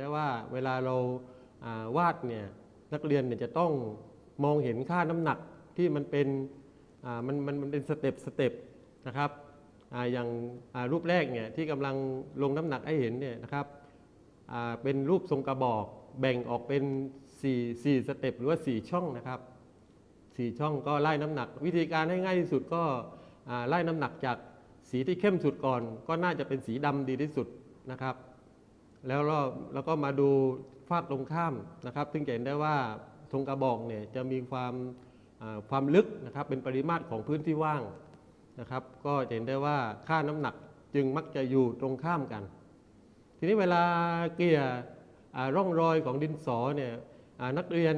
ได้ว่าเวลาเราาวาดเนี่ยนักเรียนเนี่ยจะต้องมองเห็นค่าน้ำหนักที่มันเป็นมันมันมันเป็นสเต็ปสเต็ปนะครับออย่างารูปแรกเนี่ยที่กำลังลงน้ำหนักให้เห็นเนี่ยนะครับเป็นรูปทรงกระบอกแบ่งออกเป็น 4 4 สเต็ปหรือว่า 4 ช่องนะครับสี่ช่องก็ไล่น้ำหนัก วิธีการให้ง่ายที่สุดก็ไล่น้ำหนักจากสีที่เข้มสุดก่อน ก็น่าจะเป็นสีดำดีที่สุดนะครับ แล้วเราแล้วก็มาดูฝากตรงข้ามนะครับซึ่งจะเห็นได้ว่าธงกระบอกเนี่ยจะมีความความลึกนะครับเป็นปริมาตรของพื้นที่ว่างนะครับ ก็จะเห็นได้ว่าค่าน้ำหนักจึงมักจะอยู่ตรงข้ามกัน ทีนี้เวลาเกลี่ยร่องรอยของดินสอเนี่ยนักเรียน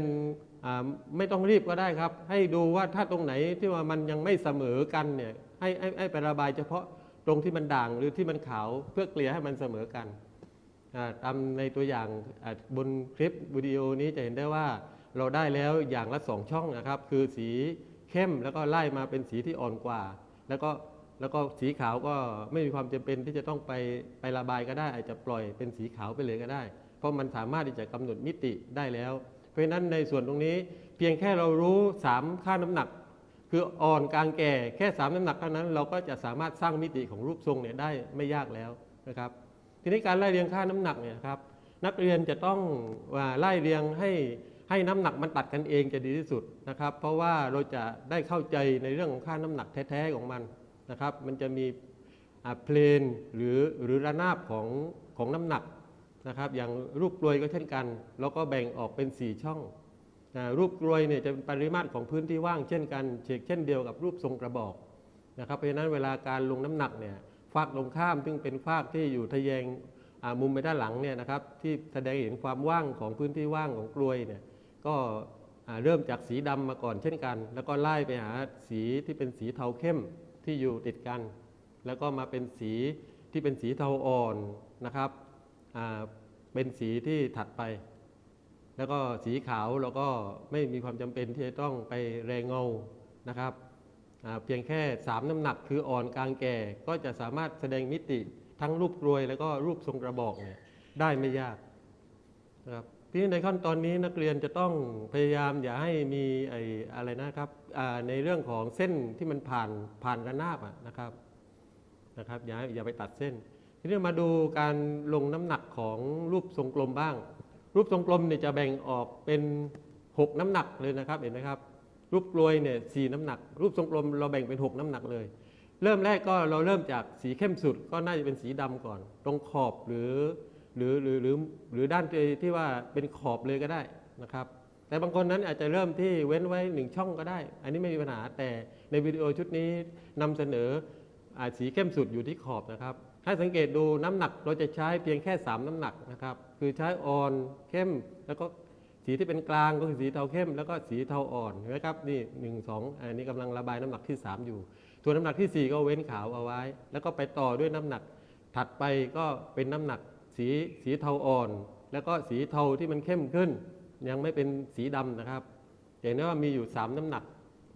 ไม่ต้องรีบก็ได้ครับ ให้ดูว่าถ้าตรงไหนที่ว่ามันยังไม่เสมอกันเนี่ยใหให้ให้ไประบายเฉพาะตรงที่มันด่างหรือที่มันขาวเพื่อเกลี่ยให้มันเสมอกัน ตามในตัวอย่างบนคลิปวิดีโอนี้จะเห็นได้ว่าเราได้แล้วอย่างละสองช่องนะครับ คือสีเข้มแล้วก็ไล่มาเป็นสีที่อ่อนกว่า แล้วก็แล้วก็สีขาวก็ไม่มีความจำเป็นที่จะต้องไปไประบายก็ได้ อาจจะปล่อยเป็นสีขาวไปเลยก็ได้ เพราะมันสามารถที่จะกำหนดมิติได้แล้ว เพราะฉะนั้นในส่วนตรงนี้เพียงแค่เรารู้ 3 ค่าน้ำหนัก คืออ่อนกลางแก่แค่ 3 น้ำหนักเท่านั้น เราก็จะสามารถสร้างมิติของรูปทรงเนี่ยได้ไม่ยากแล้วนะครับ ทีนี้การไล่เรียงค่าน้ำหนักเนี่ยครับนักเรียนจะต้องว่าไล่เรียงให้ให้น้ำหนักมันตัดกันเองจะดีที่สุดนะครับ เพราะว่าเราจะได้เข้าใจในเรื่องของค่าน้ำหนักแท้ๆของมันนะครับ มันจะมีเพลนหรือหรือระนาบของของน้ำหนักนะครับ อย่างรูปกลวยก็เช่นกัน แล้วก็แบ่งออกเป็น 4 ช่องรูปกลวยเนี่ยจะเป็นปริมาตรของพื้นที่ว่างเช่นกันเชกเช่นเดียวกับรูปทรงกระบอกนะครับเพราะฉะนั้นเวลาการลงน้ำหนักเนี่ย ฟากตรงข้ามซึ่งเป็นฟากที่อยู่ทะแยงมุมไปด้านหลังเนี่ยนะครับที่แสดงเห็นความว่างของพื้นที่ว่างของกลวยเนี่ยก็เริ่มจากสีดำมาก่อนเช่นกัน แล้วก็ไล่ไปหาสีที่เป็นสีเทาเข้มที่อยู่ติดกัน แล้วก็มาเป็นสีที่เป็นสีเทาอ่อนนะครับเป็นสีที่ถัดไป แล้วก็สีขาวเราก็ไม่มีความจำเป็นที่จะต้องไปแรงเงานะครับ เพียงแค่ 3 น้ำหนักคืออ่อนกลางแก่ ก็จะสามารถแสดงมิติทั้งรูปกรวย แล้วก็รูปทรงกระบอกเนี่ยได้ไม่ยากนะครับที่ในขั้นตอนนี้นักเรียนจะต้องพยายามอย่าให้มีไอ้อะไรนะครับในเรื่องของเส้นที่มันผ่านผ่านระนาบนะครับนะครับอย่าอย่าไปตัดเส้น ทีนี้มาดูการลงน้ำหนักของรูปทรงกลมบ้าง รูปทรงกลมเนี่ยจะแบ่งออกเป็น 6 น้ำหนักเลยนะครับเห็นไหมครับ รูปกลวยเนี่ยสีน้ำหนัก รูปทรงกลมเราแบ่งเป็น 6 น้ำหนักเลย เริ่มแรกก็เราเริ่มจากสีเข้มสุดก็น่าจะเป็นสีดำก่อน ตรงขอบหรือหรือหรือหรือหรือด้านที่ว่าเป็นขอบเลยก็ได้นะครับ แต่บางคนนั้นอาจจะเริ่มที่เว้นไว้หนึ่งช่องก็ได้ อันนี้ไม่มีปัญหาแต่ในวิดีโอชุดนี้นำเสนออาสีเข้มสุดอยู่ที่ขอบนะครับให้สังเกตดูน้ำหนักเราจะใช้เพียงแค่ 3 น้ำหนักนะครับ คือใช้อ่อนเข้มแล้วก็ สีที่เป็นกลางก็คือสีเทาเข้ม แล้วก็สีเทาอ่อนนไหมครับนี่หนึ่งสองอันนี้กำลังระบายน้ำหนักที่ 3 อยู่ส่วนน้ำหนักที่ 4 ก็เว้นขาวเอาไว้ แล้วก็ไปต่อด้วยน้ำหนักถัดไปก็เป็นน้ำหนักสีสีเทาอ่อน แล้วก็สีเทาที่มันเข้มขึ้น ยังไม่เป็นสีดำนะครับเห็นได้ว่ามีอยู่ 3 น้ำหนัก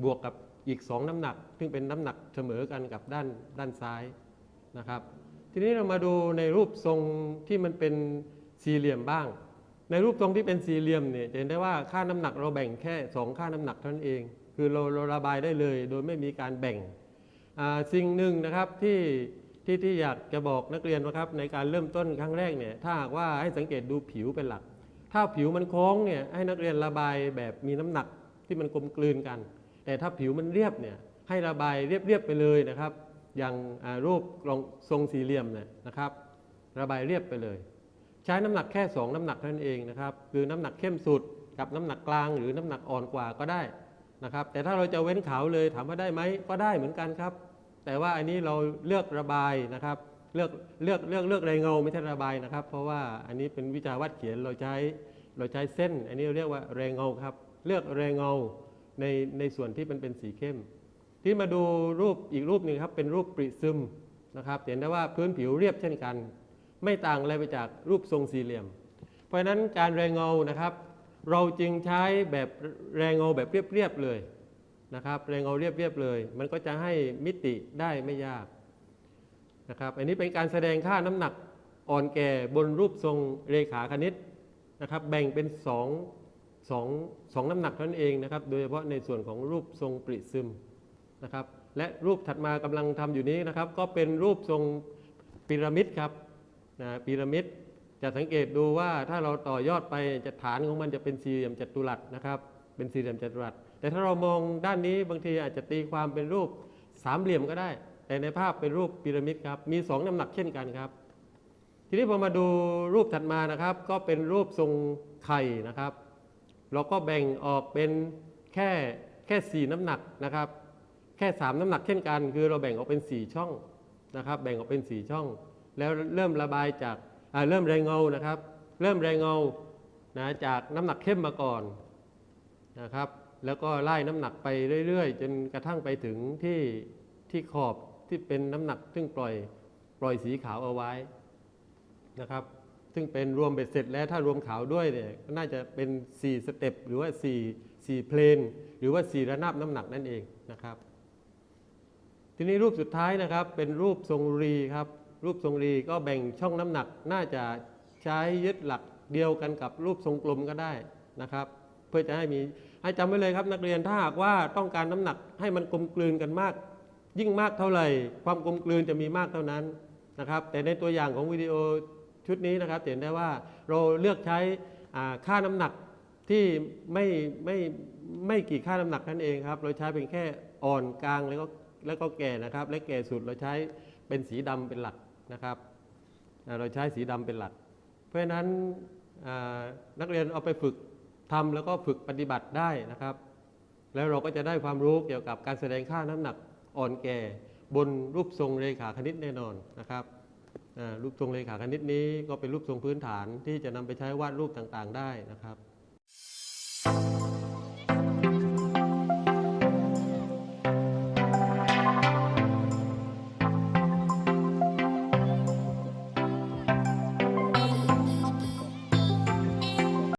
บวกกับอีก 2 น้ำหนัก ซึ่งเป็นน้ำหนักเสมอกันกับด้านด้านซ้ายนะครับ ทีนี้เรามาดูในรูปทรงที่มันเป็นสี่เหลี่ยมบ้าง ในรูปทรงที่เป็นสี่เหลี่ยมเนี่ยจะเห็นได้ว่าค่าน้ำหนักเราแบ่งแค่ 2 ค่าน้ำหนักเท่านั้นเอง คือเราเราระบายได้เลย โดยไม่มีการแบ่งสิ่งหนึ่งนะครับที่ที่ที่อยากจะบอกนักเรียนนะครับ ในการเริ่มต้นครั้งแรกเนี่ยถ้าหากว่าให้สังเกตดูผิวเป็นหลัก ถ้าผิวมันโค้งเนี่ยให้นักเรียนระบายแบบมีน้ำหนักที่มันกลมกลืนกัน แต่ถ้าผิวมันเรียบเนี่ยให้ระบายเรียบๆไปเลยนะครับ อย่างรูปทรงสี่เหลี่ยมเนี่ยนะครับ ระบายเรียบไปเลย ใช้น้ำหนักแค่ 2 น้ำหนักนั้นเองนะครับคือน้ำหนักเข้มสุดกับน้ำหนักกลางหรือน้ำหนักอ่อนกว่าก็ได้นะครับ แต่ถ้าเราจะเว้นขาวเลยถามว่าได้ไหมก็ได้เหมือนกันครับ แต่ว่าอันนี้เราเลือกระบายนะครับเลือกเลือกเลือกเลือกแรงเงาไม่ใช่ระบายนะครับ เพราะว่าอันนี้เป็นวิชาวาดเขียนเราใช้เราใช้เส้น อันนี้เราเรียกว่าแรงเงาครับ เลือกแรงเงาในในส่วนที่มันเป็นสีเข้ม ที่มาดูรูปอีกรูปหนึ่งครับเป็นรูปปริซึมนะครับ เห็นได้ว่าพื้นผิวเรียบเช่นกัน ไม่ต่างอะไรไปจากรูปทรงสี่เหลี่ยม เพราะฉะนั้นการแรงเงานะครับ เราจึงใช้แบบแรงเงาแบบเรียบๆเลยนะครับ แรงเงาเรียบๆเลย มันก็จะให้มิติได้ไม่ยากนะครับอันนี้เป็นการแสดงค่าน้ำหนักอ่อนแก่บนรูปทรงเรขาคณิตนะครับแบ่งเป็นสองสองสองน้ำหนักเท่านั้นเองนะครับโดยเฉพาะในส่วนของรูปทรงปริซึมนะครับและรูปถัดมากำลังทำอยู่นี้นะครับ ก็เป็นรูปทรงพีระมิดครับ นะพีระมิดจะสังเกตดูว่าถ้าเราต่อยอดไปจะฐานของมันจะเป็นสี่เหลี่ยมจัตุรัสนะครับ เป็นสี่เหลี่ยมจัตุรัส แต่ถ้าเรามองด้านนี้บางทีอาจจะตีความเป็นรูปสามเหลี่ยมก็ได้ แต่ในภาพเป็นรูปพีระมิดครับ มีสองน้ำหนักเช่นกันครับ ทีนี้พอมาดูรูปถัดมานะครับ ก็เป็นรูปทรงไข่นะครับ เราก็แบ่งออกเป็นแค่แค่สี่น้ำหนักนะครับ แค่สามน้ำหนักเช่นกัน คือเราแบ่งออกเป็นสี่ช่องนะครับ แบ่งออกเป็นสี่ช่อง แล้วเริ่มระบายจากอ่าเริ่มแรงเงานะครับ เริ่มแรงเงานะจากน้ำหนักเข้มมาก่อนนะครับ แล้วก็ไล่น้ำหนักไปเรื่อยๆ จนกระทั่งไปถึงที่ที่ขอบที่เป็นน้ำหนัก ซึ่งปล่อยปล่อยสีขาวเอาไว้นะครับ ซึ่งเป็นรวมเบ็ดเสร็จแล้วถ้ารวมขาวด้วยเนี่ยก็น่าจะเป็น 4 สเต็ปหรือว่า 4 4เพลนหรือว่า 4 ระนาบน้ำหนักนั่นเองนะครับ ทีนี้รูปสุดท้ายนะครับเป็นรูปทรงรีครับ รูปทรงรีก็แบ่งช่องน้ำหนักน่าจะใช้ยึดหลักเดียวกันกับรูปทรงกลมก็ได้นะครับ เพื่อจะให้มีให้จำไว้เลยครับนักเรียนถ้าหากว่าต้องการน้ำหนักให้มันกลมกลืนกันมาก ยิ่งมากเท่าไหร่ ความกลมกลืนจะมีมากเท่านั้นนะครับ แต่ในตัวอย่างของวิดีโอชุดนี้นะครับเห็นได้ว่าเราเลือกใช้ค่าน้ำหนักที่ไม่ไม่ไม่กี่ค่าน้ำหนักนั่นเองครับ เราใช้เป็นแค่อ่อนกลางแล้วก็แล้วก็แก่นะครับ และแก่สุดเราใช้เป็นสีดำเป็นหลัก นะครับ เราใช้สีดำเป็นหลัก เพราะฉะนั้นนักเรียนเอาไปฝึกทำแล้วก็ฝึกปฏิบัติได้นะครับ แล้วเราก็จะได้ความรู้เกี่ยวกับการแสดงค่าน้ำหนักอ่อนแก่ บนรูปทรงเรขาคณิตแน่นอนนะครับรูปทรงเรขาคณิตนี้ก็เป็นรูปทรงพื้นฐานที่จะนำไปใช้วาดรูปต่างๆ ได้นะครับ